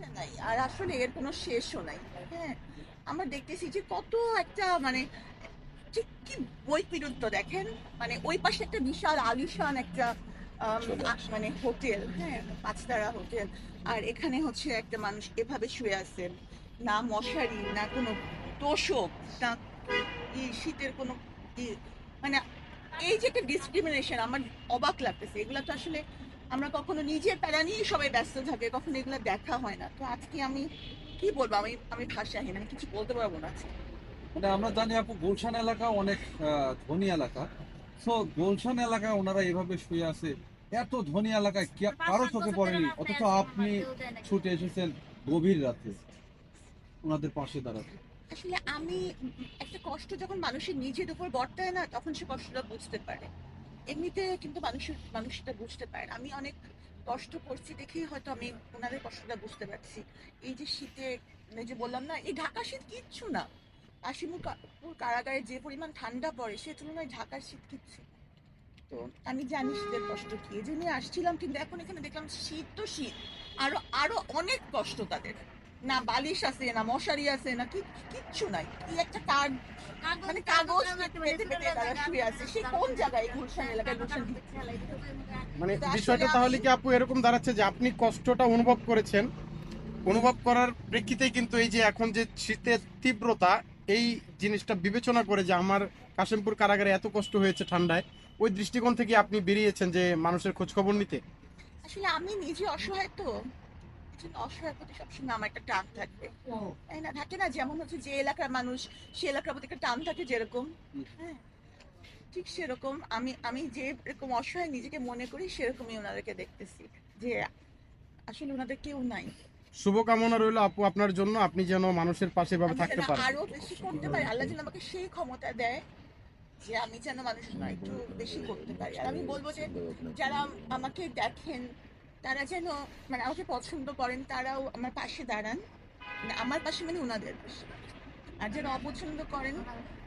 শেষে নাই আর আসলে এর কোনো শেষও নাই। হ্যাঁ আমরা দেখতেছি যে কত একটা মানে ঠিক কি দেখেন? মানে ওই পাশে একটা বিশাল আলিশান একটা মানে হোটেল হ্যাঁ পাঁচতারা হোটেল। আর এখানে হচ্ছে একটা মানুষ এভাবে শুয়ে আছেন না মশারি না কোনো তোষক না শীতের কোনো মানে এই যে একটা ডিসক্রিমিনেশন আমার অবাক লাগতেছে। এগুলো তো আসলে আমরা কখনো নিজের প্যারা নিয়ে সবাই ব্যস্ত থাকে কখনো এগুলো দেখা হয় না। তো আজকে আমি কি বলব? আমি আমি ভাষাহীন আমি কিছু বলতে পারব না মানে আমরা জানি আপু গুলশান এলাকা অনেক আহ, ধনী এলাকা। তো গুলশান এলাকায় ওনারা এভাবে শুয়ে আছে। এত ধনী এলাকায় কে- কারও চোখে পড়েনি। অথচ আপনি ছুটে এসেছেন গভীর রাতে ওনাদের পাশে দাঁড়াতে। আসলে আমি একটা কষ্ট যখন মানুষের নিজের উপর বর্তায় না তখন সে কষ্টটা বুঝতে পারে। এমনিতে কিন্তু মানুষের মানুষ সেটা বুঝতে পারে। আমি অনেক কষ্ট করছি দেখেই হয়তো আমি ওনাদের কষ্টটা বুঝতে পারছি। এই যে শীতে মানে যে বললাম না, এই ঢাকা শীত কিচ্ছু না। কাশিমুর কারাগারে যে পরিমাণ ঠান্ডা পড়ে, সে তুলনায় ঢাকার শীত কিচ্ছু তো আমি জানি শীতের কষ্ট কি, এই জন্য আসছিলাম, কিন্তু এখন এখানে দেখলাম শীত তো শীত। আরও আরও অনেক কষ্ট তাদের। না বালিশ আছে না মশারি আছে না কিচ্ছু নাই। কি একটা কার্ড মানে কাগজ পেতে পেতে তারা শুয়ে আছে। সে কোন জায়গায় গুলশান এলাকায় গুলশান মানে বিষয়টা তাহলে কি আপু এরকম দাঁড়াচ্ছে যে আপনি কষ্টটা অনুভব করেছেন? অনুভব করার প্রেক্ষিতেই কিন্তু এই যে এখন যে শীতের তীব্রতা এই জিনিসটা বিবেচনা করে যে আমার কাশিমপুর কারাগারে এত কষ্ট হয়েছে ঠান্ডায় ওই দৃষ্টিকোণ থেকে আপনি বেরিয়েছেন যে মানুষের খোঁজ খবর নিতে? আসলে আমি নিজে অসহায় তো। অসহায় প্রতি সবসময় আমার একটা টান থাকবে তাই না? থাকে না? যেমন হচ্ছে যে এলাকার মানুষ সে এলাকার প্রতি একটা টান থাকে যেরকম। হ্যাঁ? ঠিক সেরকম। আমি আমি যে এরকম অসহায় নিজেকে মনে করি সেরকমই ওনাদেরকে দেখতেছি। যে আসলে ওনাদের কেউ নাই। শুভকামনা রইল আপু আপনার জন্য। আপনি যেন মানুষের পাশে আমি থাকতে পারেন। আরও বেশি করতে পারি। আল্লাহ যেন আমাকে সেই ক্ষমতা দেয় যে আমি যেন মানুষের একটু বেশি করতে পারি। আর আমি বলব যে যারা আমাকে দেখেন তারা যেন মানে আমাকে পছন্দ করেন, তারাও আমার পাশে দাঁড়ান। আমার পাশে মানে ওনাদের পাশে। আর যারা অপছন্দ করেন,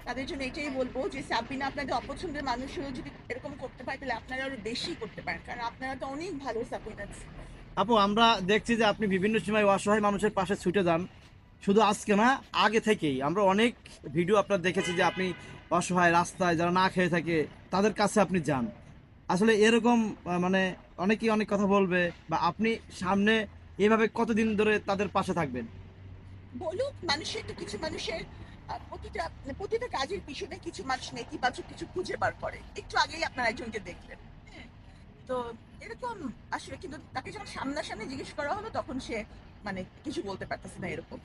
তাদের জন্য এটাই বলব যে সাবিনা আপনাদের অপছন্দের মানুষও যদি এরকম করতে পারে, তাহলে আপনারা আরও বেশি করতে পারেন। কারণ আপনারা তো অনেক ভালো সাবিন আছে আপু, আমরা দেখছি যে আপনি বিভিন্ন সময় অসহায় মানুষের পাশে ছুটে যান। শুধু আজকে না, আগে থেকেই। আমরা অনেক ভিডিও আপনার দেখেছি যে আপনি অসহায় রাস্তায় যারা না খেয়ে থাকে, তাদের কাছে আপনি যান। আসলে এরকম মানে অনেকেই অনেক কথা বলবে বা আপনি সামনে এভাবে কতদিন ধরে তাদের পাশে থাকবেন? বলুক, মানুষের তো কিছু মানুষের প্রতিটা মানে প্রতিটা কাজের পিছনে কিছু মানুষ নেতিবাচক কিছু খুঁজে বার করে। একটু আগেই আপনারা একজনকে দেখলেন হ্যাঁ। তো এরকম আসলে কিন্তু তাকে যখন সামনাসামনি জিজ্ঞেস করা হলো, তখন সে মানে কিছু বলতে পারতেছে না এরকম।